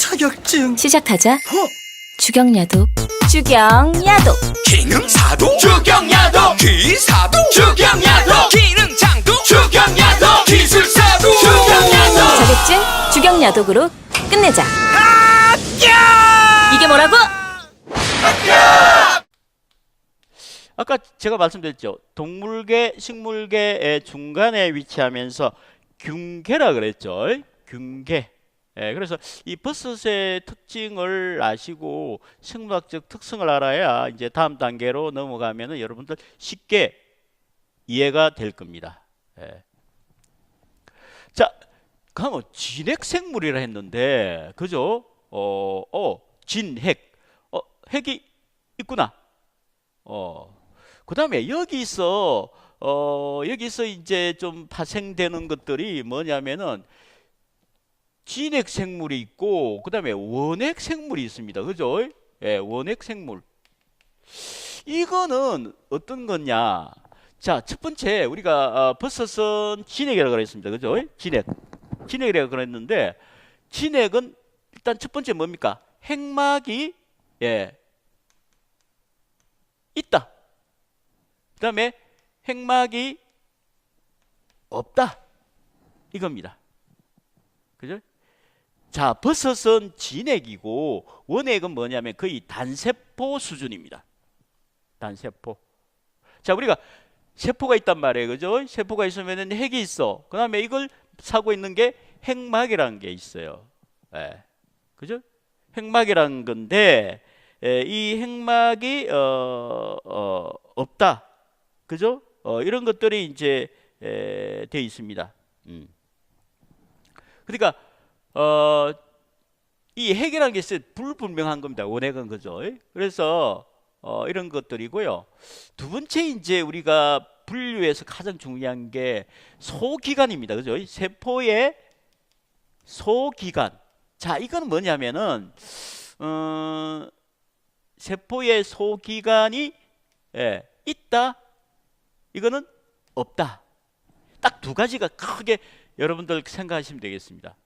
자격증 시작하자. 어? 주경야독. 주경야독. 기능사도 주경야도 기사도 주경야도 기능장도 주경야도 기술사도 주경야도 자격증 주경야독으로 끝내자. 이게 뭐라고? 아까 제가 말씀드렸죠. 동물계, 식물계의 중간에 위치하면서 균계라 그랬죠. 균계. 예, 그래서 이 버섯의 특징을 아시고 생물학적 특성을 알아야 이제 다음 단계로 넘어가면은 여러분들 쉽게 이해가 될 겁니다. 예. 자, 그러면 진핵 생물이라 했는데, 그죠? 어, 어, 진핵. 어, 핵이 있구나. 어, 그 다음에 여기서, 어, 여기서 이제 좀 파생되는 것들이 뭐냐면은, 진핵 생물이 있고, 그 다음에 원핵 생물이 있습니다. 그죠? 예, 원핵 생물. 이거는 어떤 거냐? 자, 첫 번째, 우리가, 어, 버섯은 진핵이라고 그랬습니다. 그죠? 진핵. 진핵이라고 그랬는데, 진핵은 일단 첫 번째 뭡니까? 핵막이, 예, 있다. 그 다음에 핵막이 없다. 이겁니다. 그죠? 자, 버섯은 진핵이고 원핵은 뭐냐면 거의 단세포 수준입니다. 단세포. 자, 우리가 세포가 있단 말이에요. 그죠? 세포가 있으면 핵이 있어. 그 다음에 이걸 사고 있는 게 핵막이라는 게 있어요. 예. 그죠? 핵막이라는 건데, 에, 이 핵막이 어, 어, 없다. 그죠? 어, 이런 것들이 이제 에, 돼 있습니다. 음. 그러니까 어, 이 핵이라는 게. 불분명한 겁니다. 원핵은 그죠? 그래서 어, 이런 것들이고요. 두 번째 이제 우리가 분류에서 가장 중요한 게 소기관입니다. 그죠? 이 세포의 소기관. 자, 이건 뭐냐면은 어, 세포의 소기관이 예, 있다. 이거는 없다. 딱 두 가지가 크게 여러분들 생각하시면 되겠습니다.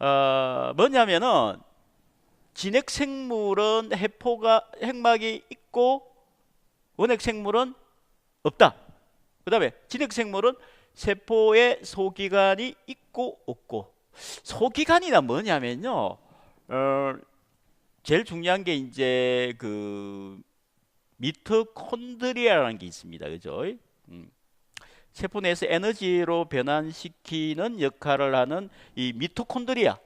어, 뭐냐면은 진핵 생물은 해포가 핵막이 있고 원핵 생물은 없다. 그다음에 진핵 생물은 세포의 소기관이 있고 없고 소기관이나 뭐냐면요. 어, 제일 중요한 게 이제 그 미토콘드리아라는 게 있습니다. 그죠? 음. 세포 내에서 에너지로 변환시키는 역할을 하는 이 미토콘드리아.